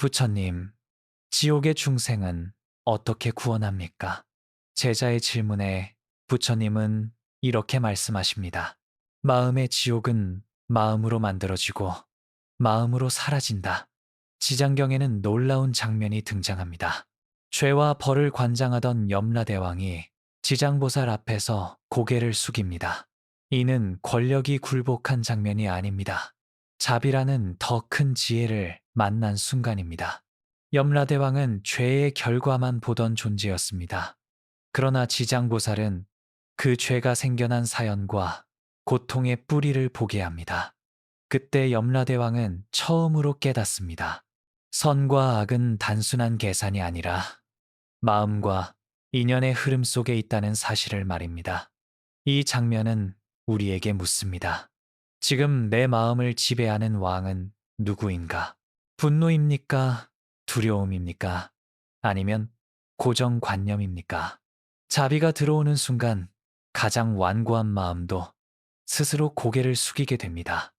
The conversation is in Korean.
부처님, 지옥의 중생은 어떻게 구원합니까? 제자의 질문에 부처님은 이렇게 말씀하십니다. 마음의 지옥은 마음으로 만들어지고 마음으로 사라진다. 지장경에는 놀라운 장면이 등장합니다. 죄와 벌을 관장하던 염라대왕이 지장보살 앞에서 고개를 숙입니다. 이는 권력이 굴복한 장면이 아닙니다. 자비라는 더 큰 지혜를 만난 순간입니다. 염라대왕은 죄의 결과만 보던 존재였습니다. 그러나 지장보살은 그 죄가 생겨난 사연과 고통의 뿌리를 보게 합니다. 그때 염라대왕은 처음으로 깨닫습니다. 선과 악은 단순한 계산이 아니라 마음과 인연의 흐름 속에 있다는 사실을 말입니다. 이 장면은 우리에게 묻습니다. 지금 내 마음을 지배하는 왕은 누구인가? 분노입니까? 두려움입니까? 아니면 고정관념입니까? 자비가 들어오는 순간 가장 완고한 마음도 스스로 고개를 숙이게 됩니다.